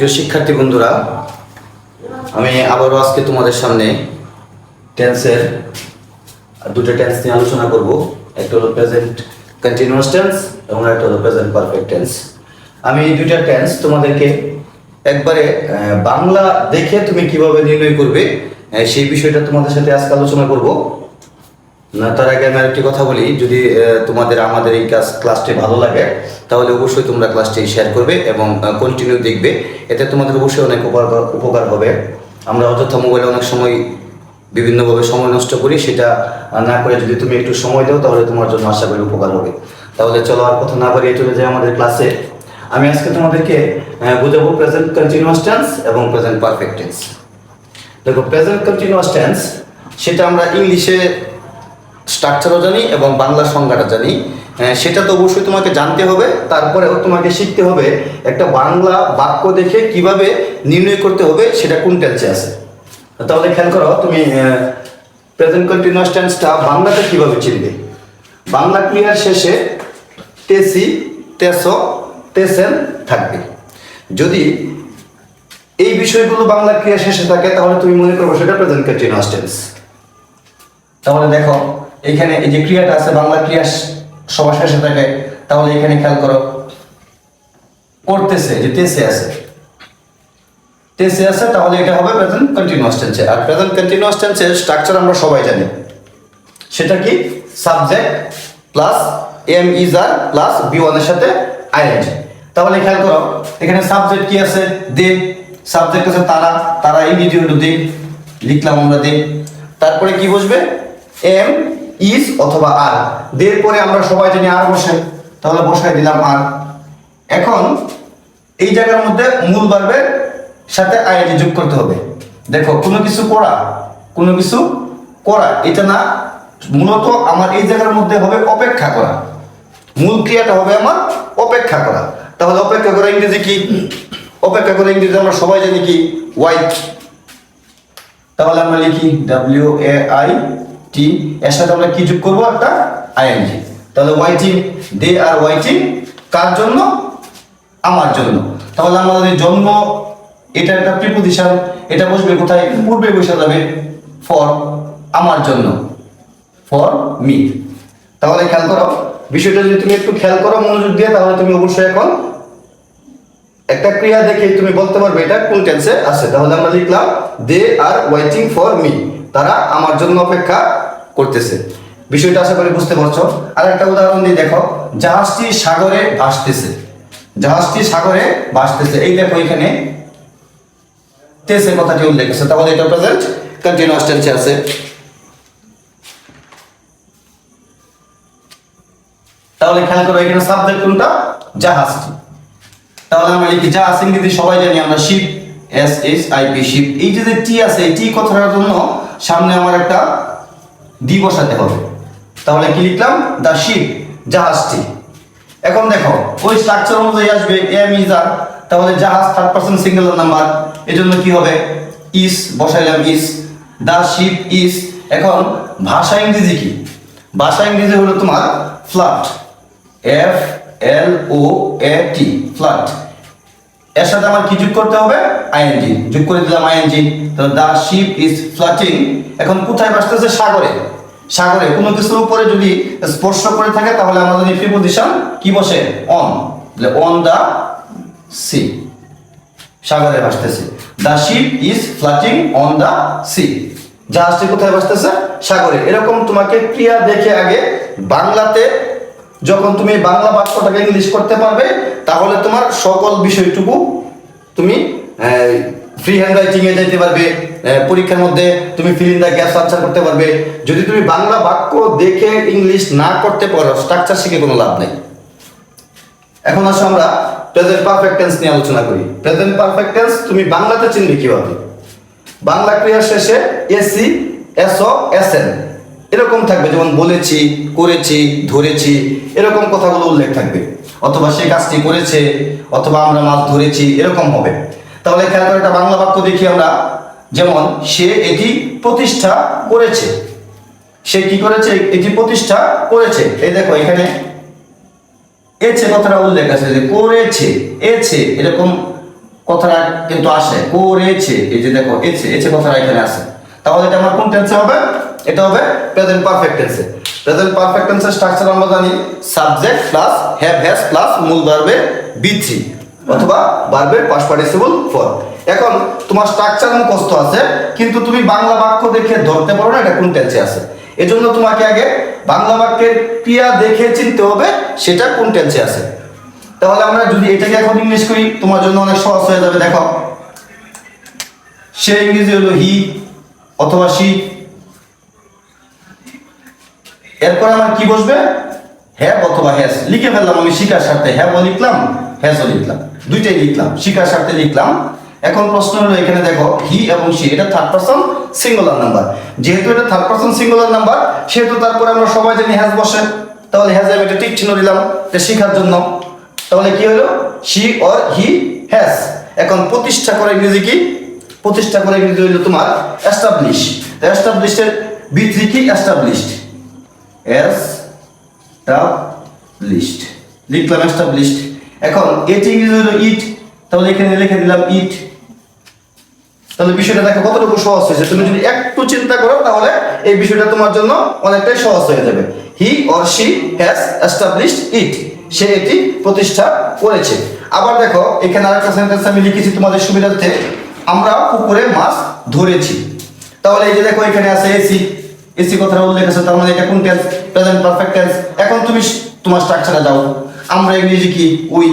প্রিয় শিক্ষার্থী বন্ধুরা, আমি আবারও আজকে তোমাদের সামনে টেন্সের দুটো টেন্স নিয়ে আলোচনা করব। একটা হলো প্রেজেন্ট কন্টিনিউয়াস টেন্স এবং একটা হলো প্রেজেন্ট পারফেক্ট টেন্স আমি এই দুইটা টেন্স তোমাদেরকে একবারে বাংলা দেখে তুমি কীভাবে নির্ণয় করবে সেই বিষয়টা তোমাদের সাথে আজকে আলোচনা করব। না, তার আগে আমি আরেকটি কথা বলি। যদি তোমাদের, আমাদের এই ক্লাস, ক্লাসটি ভালো লাগে, তাহলে অবশ্যই তোমরা ক্লাসটি শেয়ার করবে এবং কন্টিনিউ দেখবে। এতে তোমাদের অবশ্যই অনেক উপকার উপকার হবে। আমরা অযথা মোবাইলে অনেক সময় বিভিন্নভাবে সময় নষ্ট করি, সেটা না করে যদি তুমি একটু সময় দাও, তাহলে তোমার জন্য আশা করি উপকার হবে। তাহলে চলো আর কথা না বাড়িয়ে চলে যাই আমাদের ক্লাসে আমি আজকে তোমাদেরকে বোঝাবো প্রেজেন্ট কন্টিনিউয়াস টেন্স এবং প্রেজেন্ট পারফেক্ট টেন্স দেখো প্রেজেন্ট কন্টিনিউয়াস টেন্স সেটা আমরা ইংলিশে স্ট্রাকচারও জানি এবং বাংলা সংজ্ঞাটা জানি। হ্যাঁ, সেটা তো অবশ্যই তোমাকে জানতে হবে তারপরেও তোমাকে শিখতে হবে একটা বাংলা বাক্য দেখে কীভাবে নির্ণয় করতে হবে সেটা কোন টেন্সে আছে। তাহলে খেয়াল করো তুমি প্রেজেন্ট কন্টিনিউয়াস টেন্সটা বাংলাতে কীভাবে চিনবে? বাংলা ক্লিয়ার শেষে তেসি তেস তেসেন থাকবে। যদি এই বিষয়গুলো বাংলা ক্রিয়া শেষে থাকে তাহলে তুমি মনে করব সেটা প্রেজেন্ট কন্টিনিউয়াস টেন্স তাহলে দেখো এখানে এই যে ক্রিয়াটা আছে, বাংলা ক্রিয়া সবার শেষে থাকে, তাহলে এখানে খেয়াল করো, করতেছে, যে তেসে আছে। তেসে আছে, তাহলে এটা হবে প্রেজেন্ট কন্টিনিউয়াস টেন্সে আর প্রেজেন্ট কন্টিনিউয়াস টেন্সের স্ট্রাকচার আমরা সবাই জানি। সেটা কি? Subject plus am is are plus B ওয়ানের সাথে আইএনজি তাহলে খেয়াল করো, এখানে সাবজেক্ট কি আছে? দে। সাবজেক্ট আছে তারা। তারা হলো দে। লিখলাম আমরা দে। তারপরে কি বসবে? এম ইজ অথবা আর। দের পরে আমরা সবাই জানি আর বসে তাহলে বসাই দিলাম আর। এখন এই জায়গার মধ্যে মূল ভার্বের সাথে আইএনজি যোগ করতে হবে। দেখো, কোনো কিছু করা কোনো কিছু করা, এটা না, মূলত আমার এই জায়গার মধ্যে হবে অপেক্ষা করা। মূল ক্রিয়াটা হবে আমার অপেক্ষা করা। তাহলে অপেক্ষা করা ইংরেজি কি? অপেক্ষা করা ইংরেজি আমরা সবাই জানি কি? ওয়াইট তাহলে আমরা লিখি ডাব্লিউ এ আই টি এর সাথে আমরা কি যোগ করব? একটা আইএনজি তাহলে ওয়াইটিং দে আর ওয়াইটিং কার জন্য? আমার জন্য। তাহলে আমাদের জন্ম এটা একটা প্রিপোজিশন এটা বসবে কোথায়? পূর্বে বসে যাবে ফর আমার জন্য। ফর মি তাহলে খেয়াল করো, বিষয়টা যদি তুমি একটু খেয়াল করো, মনোযোগ দিয়ে, তাহলে তুমি অবশ্যই এখন একটা ক্রিয়া দেখে তুমি বলতে পারবে, এটা কোন টেন্সে আছে। তাহলে আমরা লিখলাম they are waiting for me তারা আমার জন্য অপেক্ষা করতেছে। বিষয়টা আশা করি বুঝতে পারছ। আর একটা উদাহরণ দিয়ে দেখো, জাহাজটি সাগরে ভাসতেছে। জাহাজটি সাগরে ভাসতেছে। এই দেখো এখানে তেসে কথাটি উল্লেখ আছে। তাহলে এটা প্রেজেন্ট কন্টিনিউয়াস টেন্সে আছে। তাহলে খেয়াল করো, এখানে সাবজেক্ট কোনটা? জাহাজটি। তাহলে আমরা লিখি, জাহাজ ইংরেজি সবাই জানি, আমরা ship S S I P ship এই যে টি আছে, এই টি কথাটার জন্য সামনে আমার একটা ডি বসাতে হবে। তাহলে কি লিখলাম? দা শিপ জাহাজটি এখন দেখো, ওই স্ট্রাকচার অনুযায়ী আসবে এম ইজ আর তাহলে জাহাজ থার্ড পার্সন সিঙ্গেল নাম্বার এজন্য কি হবে? ইস বসাইলাম ইস দা শিপ ইস এখন ভাষা ইংরেজি কি? ভাষা ইংরেজি হলো তোমার float F L O A T float এর সাথে আমার কি যোগ করতে হবে? আইএনজি যোগ করে দিলাম আইএনজি তো দা শিপ ইজ ফ্লাটিং এখন কোথায় ভাসতেছে? সাগরে। সাগরে। কোনো কিছুর উপরে যদি স্পর্শ করে থাকে, তাহলে আমাদের প্রিপোজিশন কি বসে? অন অন দা সি সাগরে ভাসতেছে। The ship is floating on the sea জাহাজটি কোথায় ভাসতেছে? সাগরে। এরকম তোমাকে ক্রিয়া দেখে আগে বাংলাতে যখন তুমি বাংলা বাক্যটাকে ইংলিশ করতে পারবে তাহলে তোমার সকল বিষয়টুকু তুমি ফ্রি হ্যান্ড রাইটিং এ যাইতে পারবে পরীক্ষার মধ্যে তুমি fill in the gaps answer করতে পারবে। যদি তুমি বাংলা বাক্য দেখে ইংলিশ না করতে পারো স্ট্রাকচার শিখে কোনো লাভ নেই। এখন আসো আমরা প্রেজেন্ট পারফেক্ট টেন্স নিয়ে আলোচনা করি। প্রেজেন্ট পারফেক্ট টেন্স তুমি বাংলাতে চিনবে কীভাবে? বাংলা ক্রিয়ার শেষে এসি এসও এসএন এরকম থাকবে, যেমন বলেছি, করেছি, ধরেছি, এরকম কথাগুলো উল্লেখ থাকবে। অথবা সে কাজটি করেছে, অথবা আমরা মাছ ধরেছি, এরকম হবে। তাহলে খেয়াল করে একটা বাংলা বাক্য দেখি আমরা। যেমন, সে এটি প্রতিষ্ঠা করেছে। সে কি করেছে? এটি প্রতিষ্ঠা করেছে। এই দেখো, এখানে এছে কথাটা উল্লেখ আছে যে করেছে, এছে, এরকম কথাটা কিন্তু আসে। করেছে, এই যে দেখো, এছে এছে কথাটা এখানে আসে। তাহলে এটা আমার কোন টেন্সে হবে? এটা হবে প্রেজেন্ট পারফেক্ট টেন্সে প্রেজেন্ট পারফেক্ট টেন্সের স্ট্রাকচার আমরা জানি subject plus have has plus মূল ভার্বের বি থ্রি অথবা ভার্বের পাস্ট পার্টিসিপল ফর্ম এখন তোমার স্ট্রাকচার মুখস্থ আছে, কিন্তু তুমি বাংলা বাক্য দেখে ধরতে পারো না, এটা কোন টেন্সে আছে। এজন্য তোমাকে আগে বাংলা বাক্যের ক্রিয়া দেখে চিনতে হবে, সেটা কোন টেন্সে আছে। তাহলে আমরা যদি এটাকে এখন ইংলিশ করি, তোমার জন্য অনেক সহজ হয়ে যাবে, দেখো। সে ইংরেজি হলো হি অথবা সি এরপর আমার কি বসবে? হ্যাভ অথবা হ্যাজ লিখে ফেললাম আমি শিকার স্বার্থে। হ্যাভও লিখলাম হ্যাজও লিখলাম। দুইটাই লিখলাম শিকার স্বার্থে লিখলাম। এখন প্রশ্ন হলো এখানে দেখো হি এবং সি এটা থার্ড পারসন সিঙ্গুলার নাম্বার যেহেতু এটা থার্ড পারসন সিঙ্গুলার নাম্বার সেহেতু তারপরে আমরা সবাই জানি হ্যাজ বসে। তাহলে হ্যাজ আমি একটা টিক চিহ্ন দিলাম, এটা শেখার জন্য। তাহলে কি হলো? সি অর হি হ্যাজ এখন প্রতিষ্ঠা করে ইংরেজি কি? প্রতিষ্ঠা করে ইংরেজি হইল তোমার এস্টাবলিশ এস্টাবলিশের বি থ্রি কি? এস্টাবলিশড এস লিস্ট লিখলাম এস্টাবলিশড এখন এটি ইংরেজি হলো ইট? তাহলে এখানে লিখে দিলাম ইট। তাহলে বিষয়টা দেখো কতটুকু সহজ হয়েছে। তুমি যদি একটু চিন্তা করো, তাহলে এই বিষয়টা তোমার জন্য অনেকটাই সহজ হয়ে যাবে। He or she has established it. সে এটি প্রতিষ্ঠা করেছে। আবার দেখো, এখানে আরেকটা সেন্টেন্স আমি লিখেছি তোমাদের সুবিধার্থে। আমরা পুকুরে মাছ ধরেছি। তাহলে এই যে দেখো, এখানে আছে এসি। এসি কথাটা উল্লেখ আছে, তার মানে এটা কোন টেন্স প্রেজেন্ট পারফেক্ট টেন্স এখন তুমি তোমার স্ট্রাকচারে যাও। আমরা ইংরেজি কি? উই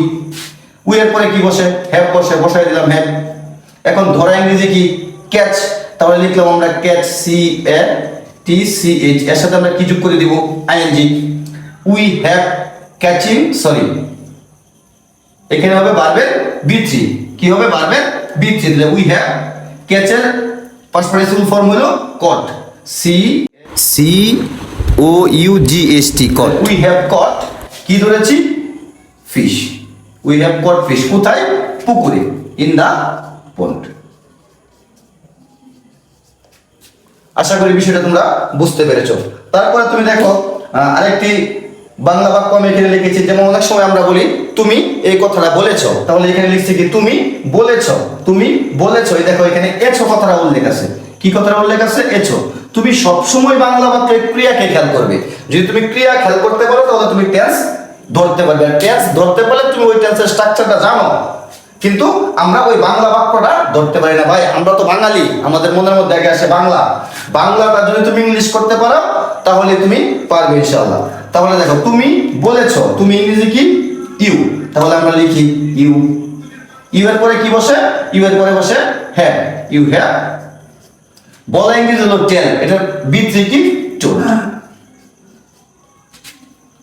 উই এর পরে কি বসে? হ্যাভ বসে, বসাই দিলাম হ্যাভ এখন ধরা ইংরেজি কি? ক্যাচ তাহলে লিখলাম আমরা catch C A T C H এর সাথে আমরা কি যোগ করে দিব? ING we have catching sorry এখানে হবে বারবের বি থ্রি কি হবে? বারবের বি থ্রি উই হ্যাভ ক্যাচের পার্টিসিপল ফর্ম হলো caught C C O U G S T caught we have caught কি ধরেছি? Fish we have caught fish কোথায়? পুকুরে ইন দা পন্ড আশা করি বিষয়টা তোমরা বুঝতে পেরেছ। তারপরে তুমি দেখো আরেকটি বাংলা বাক্য আমি এখানে লিখেছি, যেমন অনেক সময় আমরা বলি, তুমি এই কথাটা বলেছ। তাহলে এখানে লিখছি কি, তুমি বলেছ। তুমি বলেছ। দেখো, এখানে এছো কথাটা উল্লেখ আছে। কি কথাটা উল্লেখ আছে? এছো, তুমি সবসময় বাংলা বাক্যের ক্রিয়াকে খেয়াল করবে। যদি তুমি ক্রিয়া খেয়াল করতে পারো, তাহলে তুমি টেন্স ধরতে পারবে। আর টেন্স ধরতে পারলে তুমি ওই টেন্সের স্ট্রাকচারটা জানো। কিন্তু আমরা ওই বাংলা বাক্যটা ধরতে পারি না, ভাই। আমরা তো বাঙালি, আমাদের মনের মধ্যে আগে আসে বাংলা। বাংলাটা যদি তুমি ইংলিশ করতে পারো, তাহলে তুমি পারবে ইনশাআল্লাহ। তাহলে দেখো, তুমি বলেছ, তুমি ইংরেজি কি? ইউ। তাহলে আমরা লিখি ইউ। ইউ এর পরে কি বসে? ইউ এর পরে বসে হ্যাঁ ইউ হ্যাঁ বলা ইংরেজি হলো টেল এটা বিত্রি কি? চোট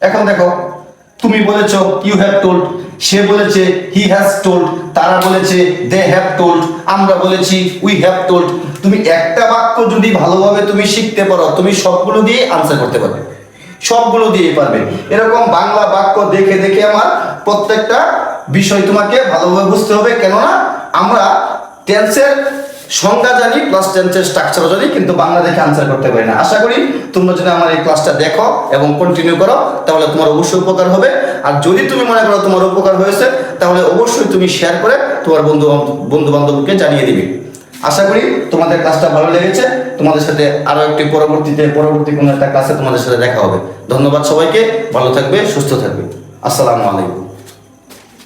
এখন দেখো তুমি বলেছ ইউ হ্যাভ টোল্ড সে বলেছে হি হ্যাজ টোল্ড তারা বলেছে দে হ্যাভ টোল্ড আমরা বলেছি উই হ্যাভ টোল্ড তুমি একটা বাক্য যদি ভালোভাবে তুমি শিখতে পারো তুমি সবগুলো দিয়ে আনসার করতে পারবে। সবগুলো দিয়ে পারবে। এরকম বাংলা বাক্য দেখে দেখে আমার প্রত্যেকটা বিষয় তোমাকে ভালোভাবে বুঝতে হবে। কেননা আমরা টেন্সের সংজ্ঞা জানি প্লাস টেন্সের স্ট্রাকচারও জানি, কিন্তু বাংলা দেখে আনসার করতে পারি না। আশা করি তোমরা যদি আমার এই ক্লাসটা দেখো এবং কন্টিনিউ করো, তাহলে তোমার অবশ্যই উপকার হবে। আর যদি তুমি মনে করো তোমার উপকার হয়েছে, তাহলে অবশ্যই তুমি শেয়ার করে তোমার বন্ধু বন্ধু বান্ধবকে জানিয়ে দিবে। আশা করি তোমাদের ক্লাসটা ভালো লেগেছে। তোমাদের সাথে আরও একটি পরবর্তীতে, পরবর্তী কোনো একটা ক্লাসে তোমাদের সাথে দেখা হবে। ধন্যবাদ সবাইকে। ভালো থাকবে, সুস্থ থাকবে। আসসালামু আলাইকুম।